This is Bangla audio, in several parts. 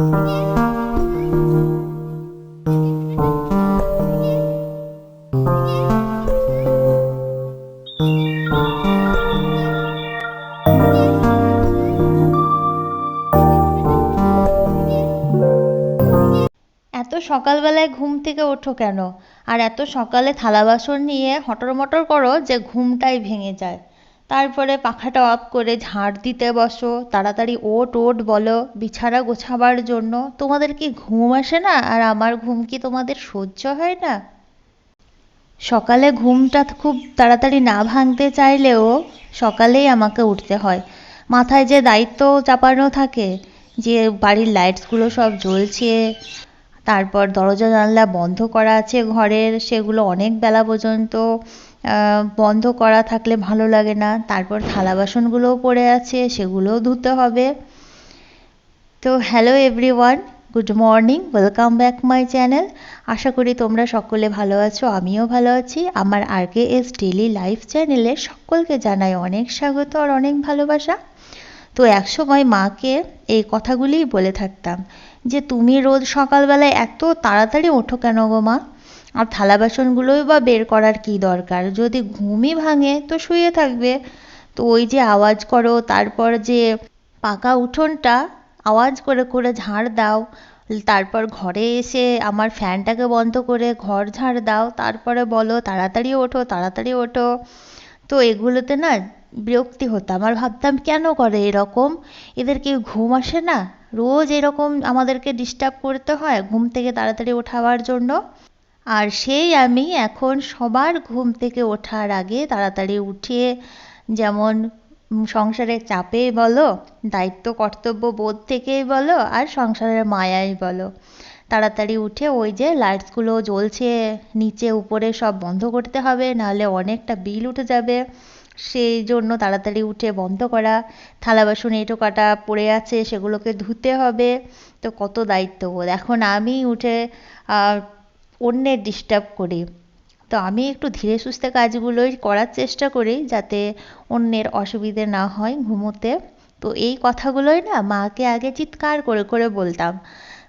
এত সকালবেলায় ঘুম থেকে ওঠো কেন? আর এত সকালে থালা বাসন নিয়ে হটর মটর করো যে ঘুমটাই ভেঙে যায়। তারপরে পাখাটা অফ করে ঝাড় দিতে বসো, তাড়াতাড়ি ওঠ ওঠ বলো, বিছানা গোছাবার জন্য। তোমাদের কি ঘুম আসে না? আর আমার ঘুম কি তোমাদের সহ্য হয় না? সকালে ঘুমটা খুব তাড়াতাড়ি না ভাঙতে চাইলেও সকালেই আমাকে উঠতে হয়। মাথায় যে দায়িত্ব চাপানো থাকে, যে বাড়ির লাইটসগুলো সব জ্বলছে, তারপর দরজা জানলা বন্ধ করা আছে ঘরের, সেগুলো অনেক বেলা পর্যন্ত বন্ধ করা থাকলে ভালো লাগে না। তারপর থালা বাসনগুলোও পড়ে আছে, সেগুলোও ধুতে হবে। তো hello everyone good morning welcome back my channel আশা করি তোমরা সকলে ভালো আছো, আমিও ভালো আছি। আমার R K S daily life চ্যানেলে সকলকে জানাই অনেক স্বাগত আর অনেক ভালোবাসা। তো একসময় মাকে এই কথাগুলিই বলে থাকতাম যে, তুমি রোজ সকালবেলায় এত তাড়াতাড়ি ওঠো কেন গো মা? আর থালা বাসনগুলোই বা বের করার কি দরকার? যদি ঘুমই ভাঙে, তো শুয়ে থাকবে। তো ওই যে আওয়াজ করো, তারপর যে পাকা উঠোনটা, আওয়াজ করে করে ঝাড় দাও। তারপর ঘরে এসে আমার ফ্যানটাকে বন্ধ করে ঘর ঝাড় দাও। তারপরে বলো, তাড়াতাড়ি ওঠো তাড়াতাড়ি ওঠো। তো এগুলোতে না বিরক্তি হতাম। আর ভাবতাম, কেন করে এরকম? এদের কি ঘুম আসে না? রোজ এরকম আমাদেরকে ডিস্টার্ব করতে হয় ঘুম থেকে তাড়াতাড়ি ওঠাবার জন্য? আর সেই আমি এখন সবার ঘুম থেকে ওঠার আগে তাড়াতাড়ি উঠে যেমন সংসারের চাপেই বলো, দায়িত্ব, কর্তব্য বোধ থেকেই বলো আর সংসারের মায়াই বলো। তাড়াতাড়ি উঠে ওই যে লাইটসগুলো জ্বলছে, নিচে উপরে সব বন্ধ করতে হবে, নাহলে অনেকটা বিল উঠে যাবে। সেই জন্য তাড়াতাড়ি উঠে বন্ধ করা, থালা বাসন এঁটো কাটা পড়ে আছে, সেগুলোকে ধুতে হবে। তো কত দায়িত্ব দায়িত্ববোধ এখন আমি উঠে অন্যের ডিস্টার্ব করি। তো আমি একটু ধীরে সুস্থে কাজগুলোই করার চেষ্টা করি যাতে অন্যের অসুবিধে না হয় ঘুমোতে। তো এই কথাগুলোই না মাকে আগে চিৎকার করে করে বলতাম।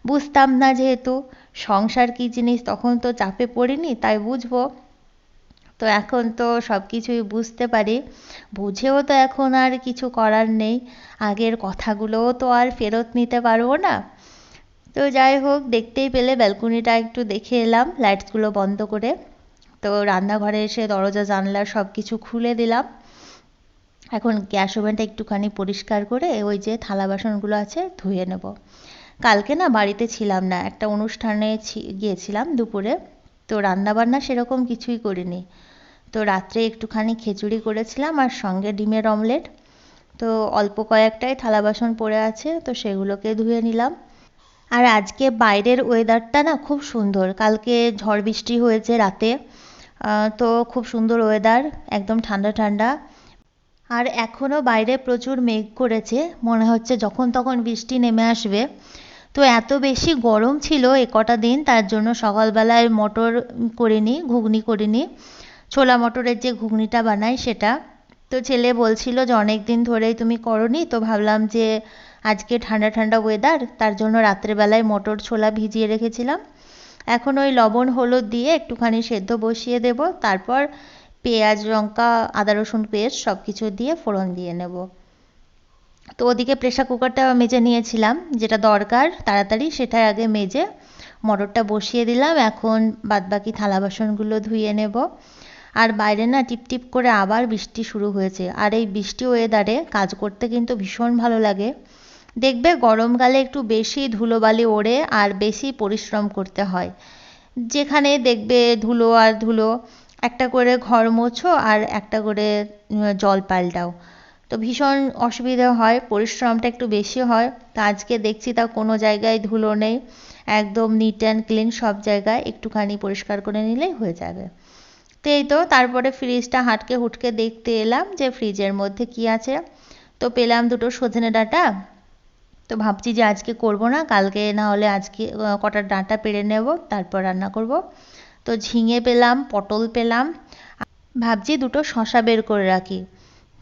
বুঝতাম না যেহেতু, সংসার কি জিনিস তখন তো চাপে পড়িনি, তাই বুঝব। তো এখন তো সব কিছুই বুঝতে পারি। বুঝেও তো এখন আর কিছু করার নেই। আগের কথাগুলোও তো আর ফেরত নিতে পারব না। তো যাই হোক, দেখতেই পেলে, ব্যালকনিটা একটু দেখে এলাম, লাইটসগুলো বন্ধ করে। তো রান্নাঘরে এসে দরজা, জানলা সব কিছু খুলে দিলাম। এখন গ্যাস ওভেনটা একটুখানি পরিষ্কার করে ওই যে থালা বাসনগুলো আছে ধুয়ে নেব। কালকে না বাড়িতে ছিলাম না, একটা অনুষ্ঠানে গিয়েছিলাম দুপুরে। তো রান্না বান্না সেরকম কিছুই করিনি। তো রাত্রে একটুখানি খিচুড়ি করেছিলাম আর সঙ্গে ডিমের অমলেট। তো অল্প কয়েকটাই থালা বাসন পড়ে আছে, তো সেগুলোকে ধুয়ে নিলাম। আর আজকে বাইরের ওয়েদারটা না খুব সুন্দর। কালকে ঝড় বৃষ্টি হয়েছে রাতে। তো খুব সুন্দর ওয়েদার একদম ঠান্ডা ঠান্ডা। আর এখনও বাইরে প্রচুর মেঘ করেছে। মনে হচ্ছে যখন তখন বৃষ্টি নেমে আসবে। তো এত বেশি গরম ছিল এ কটা দিন, তার জন্য সকালবেলায় মটর করিনি, ঘুগনি করিনি। ছোলা মটরের যে ঘুগনিটা বানাই সেটা। তো ছেলে বলছিল যে অনেক দিন ধরেই তুমি করনি। তো ভাবলাম যে আজকে ঠান্ডা ঠান্ডা ওয়েদার তার জন্য রাত্রেবেলায় মটর ছোলা ভিজিয়ে রেখেছিলাম। এখন ওই লবণ, হলুদ দিয়ে একটুখানি সেদ্ধ বসিয়ে দেব, তারপর পেঁয়াজ, লঙ্কা, আদা, রসুন, পেস্ট সব কিছু দিয়ে ফোড়ন দিয়ে নেব। তো ওদিকে প্রেসার কুকারটা মেজে নিয়েছিলাম, যেটা দরকার, তাড়াতাড়ি সেটা আগে মেজে মটরটা বসিয়ে দিলাম। এখন বাদবাকি থালা বাসনগুলো ধুয়ে নেব। আর বাইরে না টিপ টিপ করে আবার বৃষ্টি শুরু হয়েছে। আর এই বৃষ্টি ওয়েদারে কাজ করতে কিন্তু ভীষণ ভালো লাগে। দেখবে গরমকালে একটু বেশি ধুলোবালি ওড়ে আর বেশি পরিশ্রম করতে হয়। যেখানে দেখবে ধুলো আর ধুলো, একটা করে ঘর মোছো আর একটা করে জল পাল্টাও। তো ভীষণ অসুবিধা হয়, পরিশ্রমটা একটু বেশি হয়। তা আজকে দেখছি তা কোনো জায়গায় ধুলো নেই, একদম নিট অ্যান্ড ক্লিন সব জায়গায় একটুখানি পরিষ্কার করে নিলেই হয়ে যাবে। তো এই তো, তারপরে ফ্রিজটা হাটকে হুটকে দেখতে এলাম যে ফ্রিজের মধ্যে কি আছে। তো পেলাম দুটো সজনে ডাঁটা তো ভাবছি যে আজকে করব না, কালকে না হলে আজকে কটা ডাঁটা পেড়ে নেব, তারপর রান্না করব। তো ঝিঙে পেলাম, পটল পেলাম, ভাবছি দুটো শশা বের করে রাখি।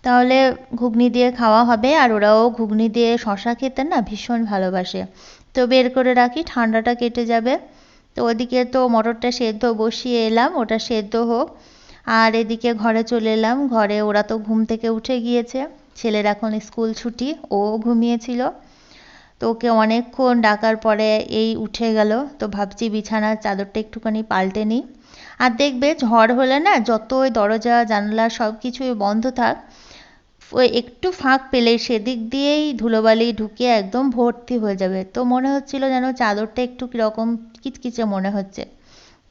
তাহলে ঘুগনি দিয়ে খাওয়া হবে, আর ওরাও ঘুগনি দিয়ে শশা খেতে না ভীষণ ভালোবাসে। তো বের করে রাখি, ঠান্ডাটা কেটে যাবে। তো ওদিকে তো মটরটা সেদ্ধ বসিয়ে এলাম, ওটা সেদ্ধ হোক। আর এদিকে ঘরে চলে এলাম, ঘরে ওরা তো ঘুম থেকে উঠে গিয়েছে, ছেলের এখন স্কুল ছুটি, ও ঘুমিয়েছিল। তো ওকে অনেকক্ষণ ডাকার পরে এই উঠে গেল। তো ভাবছি বিছানার চাদরটা একটুখানি পাল্টে নিই। আর দেখবে ঝড় হলে না যত ওই দরজা, জানলা সব কিছুই বন্ধ থাক, ওই একটু ফাঁক পেলে সেদিক দিয়েই ধুলোবালি ঢুকে একদম ভর্তি হয়ে যাবে। তো মনে হচ্ছিল যেন চাদরটা একটু কীরকম কিচকিচে মনে হচ্ছে।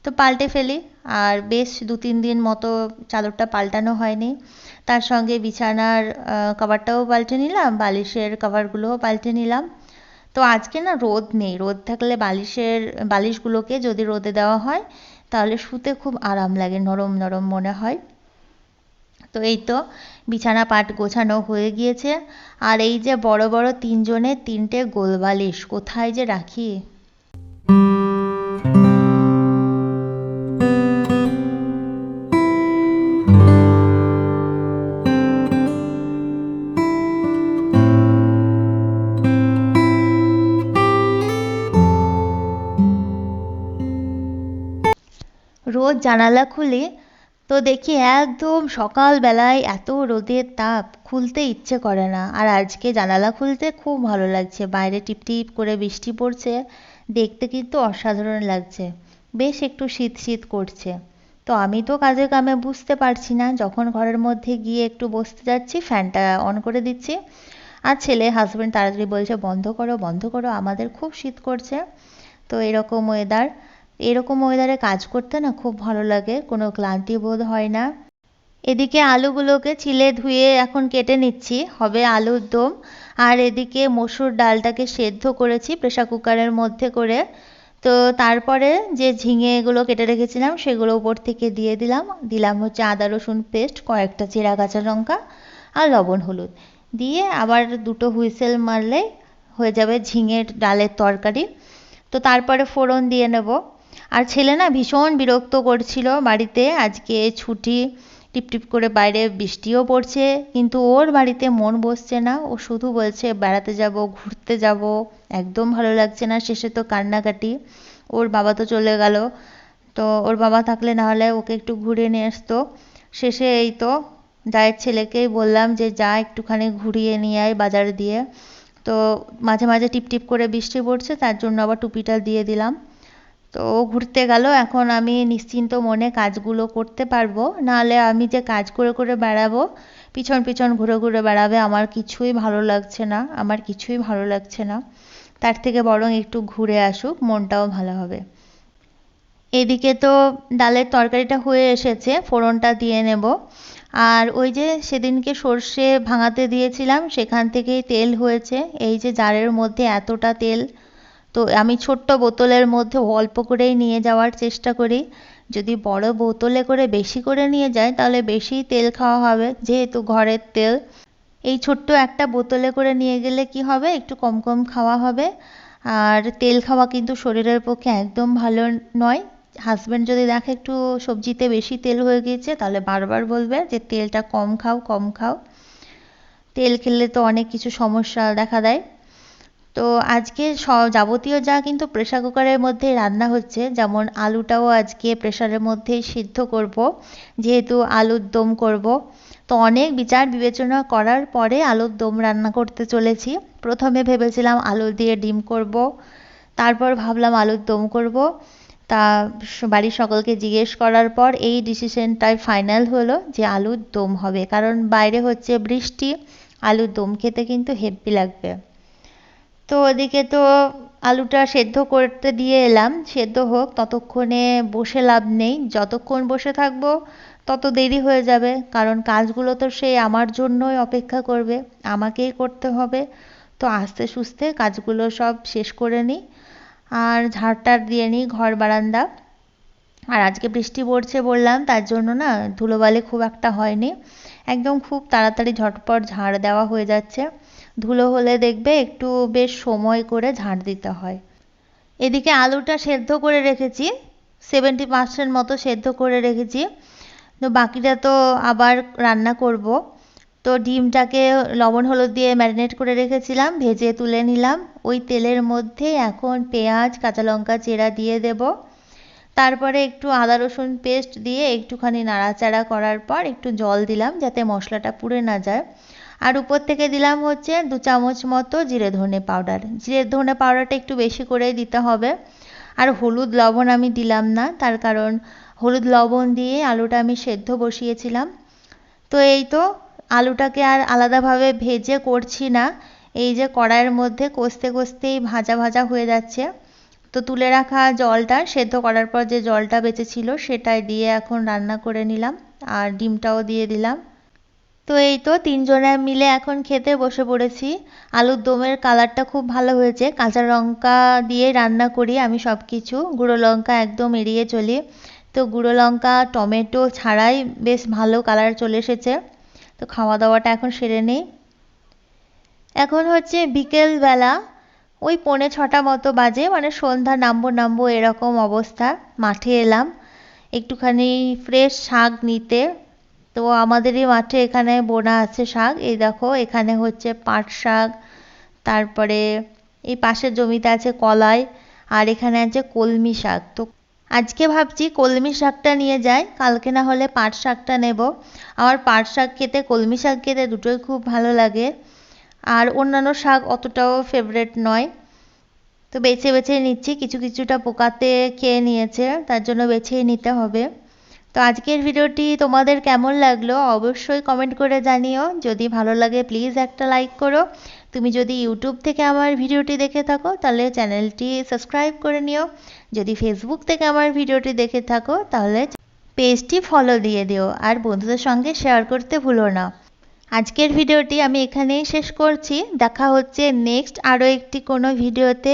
তো পাল্টে ফেলি। আর বেশ দু তিন দিন মতো চাদরটা পাল্টানো হয়নি। তার সঙ্গে বিছানার কভারটাও পাল্টে নিলাম, বালিশের কভারগুলোও পাল্টে নিলাম। তো আজকে না রোদ নেই। রোদ থাকলে বালিশের, বালিশগুলোকে যদি রোদে দেওয়া হয়, তাহলে শুতে খুব আরাম লাগে, নরম নরম মনে হয়। তো এই তো বিছানা পাট গোছানো হয়ে গিয়েছে। আর এই যে বড় বড় তিনজনের তিনটে গোলবালিশ, কোথায় যে রাখি? জানালা খুলি তো দেখি একদম সকালবেলায় এত রোদের তাপ, খুলতে ইচ্ছে করে না। আর আজকে জানালা খুলতে খুব ভালো লাগছে। বাইরে টিপটিপ করে বৃষ্টি পড়ছে, দেখতে কিন্তু অসাধারণ লাগছে। বেশ একটু শীত শীত করছে। তো আমি তো কাজে কামে বুঝতে পারছি না, যখন ঘরের মধ্যে গিয়ে একটু বসতে যাচ্ছি, ফ্যানটা অন করে দিচ্ছি। আর ছেলে হাজব্যান্ড তাড়াতাড়ি বলছে, বন্ধ করো বন্ধ করো, আমাদের খুব শীত করছে। তো এরকম ওয়েদার এরকম ওয়েদারে কাজ করতে না খুব ভালো লাগে, কোনো ক্লান্তি বোধ হয় না। এদিকে আলুগুলোকে ছিলে ধুয়ে এখন কেটে নিচ্ছি, হবে আলুর দম। আর এদিকে মসুর ডালটাকে সেদ্ধ করেছি প্রেশার কুকারের মধ্যে করে। তো তারপরে যে ঝিঙেগুলো কেটে রেখেছিলাম, সেগুলো উপর থেকে দিয়ে দিলাম। দিলাম হচ্ছে আদা, রসুন পেস্ট কয়েকটা চেরা কাঁচা লঙ্কা আর লবণ হলুদ। দিয়ে আবার দুটো হুইসেল মারলে হয়ে যাবে ঝিঙের ডালের তরকারি। তো তারপরে ফোড়ন দিয়ে নেব। আর ছেলে না ভীষণ বিরক্ত করছিল বাড়িতে। আজকে ছুটি, টিপটিপ করে বাইরে বৃষ্টিও পড়ছে, কিন্তু ওর বাড়িতে মন বসছে না। ও শুধু বলছে, বেড়াতে যাব, ঘুরতে যাব, একদম ভালো লাগছে না। শেষে তো কান্নাকাটি। ওর বাবা তো চলে গেল। তো ওর বাবা থাকলে না হলে ওকে একটু ঘুরে নিয়ে আসতো। শেষে এই তো জায়ের ছেলেকেই বললাম যে, যা একটুখানি ঘুরিয়ে নিয়ে আয় বাজার দিয়ে। তো মাঝে মাঝে টিপটিপ করে বৃষ্টি পড়ছে, তার জন্য আবার টুপিটা দিয়ে দিলাম। তো ও ঘুরতে গেল, এখন আমি নিশ্চিন্ত মনে কাজগুলো করতে পারব। নাহলে আমি যে কাজ করে করে বেড়াবো, পিছন পিছন ঘুরে ঘুরে বেড়াবে, আমার কিছুই ভালো লাগছে না, আমার কিছুই ভালো লাগছে না। তার থেকে বরং একটু ঘুরে আসুক, মনটাও ভালো হবে। এদিকে তো ডালের তরকারিটা হয়ে এসেছে, ফোড়নটা দিয়ে নেব। আর ওই যে সেদিনকে সর্ষে ভাঙাতে দিয়েছিলাম, সেখান থেকেই তেল হয়েছে। এই যে জারের মধ্যে এতটা তেল তো আমি ছোট্ট বোতলের মধ্যে অল্প করেই নিয়ে যাওয়ার চেষ্টা করি। যদি বড় বোতলে করে বেশি করে নিয়ে যাই তাহলে বেশি তেল খাওয়া হবে, যেহেতু ঘরের তেল। এই ছোট্ট একটা বোতলে করে নিয়ে গেলে কি হবে? একটু কম কম খাওয়া হবে। আর তেল খাওয়া কিন্তু শরীরের পক্ষে একদম ভালো নয়। হাজব্যান্ড যদি দেখে একটু সবজিতে বেশি তেল হয়ে গিয়েছে, তাহলে বারবার বলবে যে, তেলটা কম খাও কম খাও। তেল খেলে তো অনেক কিছু সমস্যা দেখা দেয়। তো আজকে যাবতীয় যা কিন্তু প্রেশার কুকারের মধ্যে রান্না হচ্ছে, যেমন আলুটাও আজকে প্রেশারের মধ্যেই সিদ্ধ করব, যেহেতু আলুর দম করব। তো অনেক বিচার বিবেচনা করার পরে আলুর দম রান্না করতে চলেছি। প্রথমে ভেবেছিলাম আলু দিয়ে ডিম করব, তারপর ভাবলাম আলুর দম করব। তা বাড়ির সকলকে জিজ্ঞেস করার পর এই ডিসিশনটাই ফাইনাল হলো যে আলুর দম হবে, কারণ বাইরে হচ্ছে বৃষ্টি, আলুর দম খেতে কিন্তু হেব্বি লাগবে। তো ওদিকে তো আলুটা সেদ্ধ করতে দিয়ে এলাম, সেদ্ধ হোক, ততক্ষণে বসে লাভ নেই। যতক্ষণ বসে থাকব, তত দেরি হয়ে যাবে, কারণ কাজগুলো তো সেই আমার জন্যই অপেক্ষা করবে, আমাকেই করতে হবে। তো আস্তে সুস্তে কাজগুলো সব শেষ করে নিই, আর ঝাড়টার দিয়ে নিই ঘর বারান্দা। আর আজকে বৃষ্টি পড়ছে বললাম, তার জন্য না ধুলোবালি খুব একটা হয়নি। একদম খুব তাড়াতাড়ি ঝটপট ঝাড় দেওয়া হয়ে যাচ্ছে। ধুলো হলে দেখবে একটু বেশ সময় করে ঝাঁট দিতে হয়। এদিকে আলুটা সেদ্ধ করে রেখেছি সেভেন্টি পার্সেন্ট মতো সেদ্ধ করে রেখেছি। তো বাকিটা তো আবার রান্না করব। তো ডিমটাকে লবণ হলুদ দিয়ে ম্যারিনেট করে রেখেছিলাম, ভেজে তুলে নিলাম। ওই তেলের মধ্যে এখন পেঁয়াজ, কাঁচা লঙ্কা চেরা দিয়ে দেব। তারপরে একটু আদা রসুন পেস্ট দিয়ে একটুখানি নাড়াচাড়া করার পর একটু জল দিলাম যাতে মশলাটা পুড়ে না যায়। আর উপর থেকে দিলাম হচ্ছে দু চামচ মতো জিরে ধনে পাউডার। জিরে ধনে পাউডারটা একটু বেশি করেই দিতে হবে। আর হলুদ লবণ আমি দিলাম না, তার কারণ হলুদ লবণ দিয়ে আলুটা আমি সেদ্ধ বসিয়েছিলাম। তো এই তো আলুটাকে আর আলাদাভাবে ভেজে করছি না। এই যে কড়াইয়ের মধ্যে কষতে কষতেই ভাজা ভাজা হয়ে যাচ্ছে। তো তুলে রাখা জলটা, সেদ্ধ করার পর যে জলটা বেঁচেছিল সেটাই দিয়ে এখন রান্না করে নিলাম। আর ডিমটাও দিয়ে দিলাম। তো এই তো তিনজনে মিলে এখন খেতে বসে পড়েছি। আলুর দমের কালারটা খুব ভালো হয়েছে। কাঁচা লঙ্কা দিয়ে রান্না করি আমি সব কিছু গুঁড়ো লঙ্কা একদম এড়িয়ে চলি। তো গুঁড়ো লঙ্কা, টমেটো ছাড়াই বেশ ভালো কালার চলে এসেছে। তো খাওয়া দাওয়াটা এখন সেরে নেই। এখন হচ্ছে বিকেলবেলা ওই পৌনে ছটা মতো বাজে মানে সন্ধ্যা নামবো নামবো এরকম অবস্থা। মাঠে এলাম। একটুখানি ফ্রেশ শাক নিতে। তো আমাদেরই মাঠে এখানে বোনা আছে শাক। এই দেখো, এখানে হচ্ছে পাট শাক, তারপরে এই পাশের জমিতে আছে কলাই, আর এখানে আছে কলমি শাক। তো আজকে ভাবছি কলমি শাকটা নিয়ে যাই, কালকে না হলে পাট শাকটা নেব। আমার পাট শাক খেতে, কলমি শাক খেতে দুটোই খুব ভালো লাগে। আর অন্যান্য শাক অতটাও ফেভারেট নয়। তো বেছে বেছে নিচ্ছি, কিছু কিছুটা পোকাতে খেয়ে নিয়েছে, তার জন্য বেছেই নিতে হবে। তো আজকের ভিডিওটি তোমাদের কেমন লাগল অবশ্যই কমেন্ট করে জানিও। যদি ভালো লাগে প্লিজ একটা লাইক করো। তুমি যদি ইউটিউব থেকে আমার ভিডিওটি দেখে থাকো, তাহলে চ্যানেলটি সাবস্ক্রাইব করে নিও। যদি ফেসবুক থেকে আমার ভিডিওটি দেখে থাকো, তাহলে পেজটি ফলো দিয়ে দিও আর বন্ধুদের সঙ্গে শেয়ার করতে ভুলো না। আজকের ভিডিওটি আমি এখানেই শেষ করছি। দেখা হচ্ছে নেক্সট আরও একটি কোনো ভিডিওতে।